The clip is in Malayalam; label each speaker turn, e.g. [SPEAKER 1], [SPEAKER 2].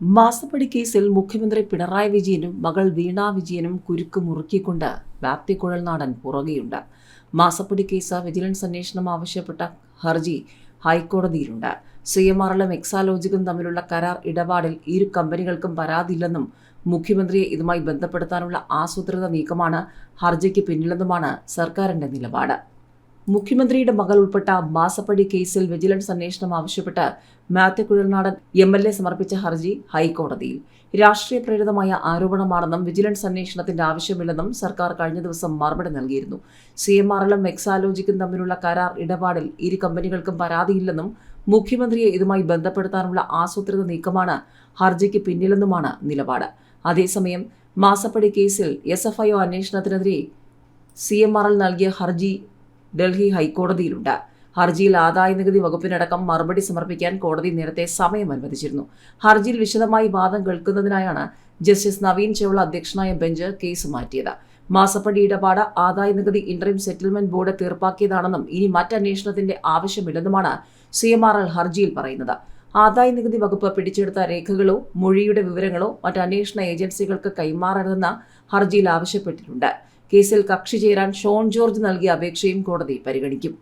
[SPEAKER 1] മാസപ്പടി കേസിൽ മുഖ്യമന്ത്രി പിണറായി വിജയനും മകൾ വീണ വിജയനും കുരുക്ക് മുറുക്കിക്കൊണ്ട് വ്യാപ്തി കുഴൽനാടൻ പുറകെയുണ്ട്. മാസപ്പടി കേസ് വിജിലൻസ് അന്വേഷണം ആവശ്യപ്പെട്ട ഹർജി ഹൈക്കോടതിയിലുണ്ട്. സി എം ആറിലും എക്സാലോജിക്കും തമ്മിലുള്ള കരാർ ഇടപാടിൽ ഇരു കമ്പനികൾക്കും പരാതിയില്ലെന്നും മുഖ്യമന്ത്രിയെ ഇതുമായി ബന്ധപ്പെടുത്താനുള്ള ആസൂത്രിത നീക്കമാണ് ഹർജിക്ക് പിന്നിലെന്നുമാണ് സർക്കാരിന്റെ നിലപാട്. മുഖ്യമന്ത്രിയുടെ മകൾ ഉൾപ്പെട്ട മാസപ്പടി കേസിൽ വിജിലൻസ് അന്വേഷണം ആവശ്യപ്പെട്ട് Mathew Kuzhalnadan M L A സമർപ്പിച്ച ഹർജി ഹൈക്കോടതിയിൽ. രാഷ്ട്രീയ പ്രേരിതമായ ആരോപണമാണെന്നും വിജിലൻസ് അന്വേഷണത്തിന്റെ ആവശ്യമില്ലെന്നും സർക്കാർ കഴിഞ്ഞ ദിവസം മറുപടി നൽകിയിരുന്നു. സി എം ആറിലും എക്സാലോജിക്കും തമ്മിലുള്ള കരാർ ഇടപാടിൽ ഇരു കമ്പനികൾക്കും പരാതിയില്ലെന്നും മുഖ്യമന്ത്രിയെ ഇതുമായി ബന്ധപ്പെടുത്താനുള്ള ആസൂത്രിത നീക്കമാണ് ഹർജിക്ക് പിന്നിലെന്നുമാണ് നിലപാട്. അതേസമയം മാസപ്പടി കേസിൽ എസ് എഫ് ഐ ഒ അന്വേഷണത്തിനെതിരെ സി എം ആറിൽ നൽകിയ ഹർജി ഡൽഹി ഹൈക്കോടതിയിലുണ്ട്. ഹർജിയിൽ ആദായ നികുതി വകുപ്പിനടക്കം മറുപടി സമർപ്പിക്കാൻ കോടതി നേരത്തെ സമയം അനുവദിച്ചിരുന്നു. ഹർജിയിൽ വിശദമായി വാദം കേൾക്കുന്നതിനായാണ് ജസ്റ്റിസ് നവീൻ ചെവള അധ്യക്ഷനായ ബെഞ്ച് കേസ് മാറ്റിയത്. മാസപ്പടി ഇടപാട് ആദായ നികുതി ഇന്ററിം സെറ്റിൽമെന്റ് ബോർഡ് തീർപ്പാക്കിയതാണെന്നും ഇനി മറ്റന്വേഷണത്തിന്റെ ആവശ്യമില്ലെന്നുമാണ് സി എം ആർ എൽ ഹർജിയിൽ പറയുന്നത്. ആദായ നികുതി വകുപ്പ് പിടിച്ചെടുത്ത രേഖകളോ മൊഴിയുടെ വിവരങ്ങളോ മറ്റ് അന്വേഷണ ഏജൻസികൾക്ക് കൈമാറരുതെന്ന് ഹർജിയിൽ ആവശ്യപ്പെട്ടിട്ടുണ്ട്. കേസിൽ കക്ഷി ചേരാൻ ഷോൺ ജോർജ് നൽകിയ അപേക്ഷയും കോടതി പരിഗണിക്കും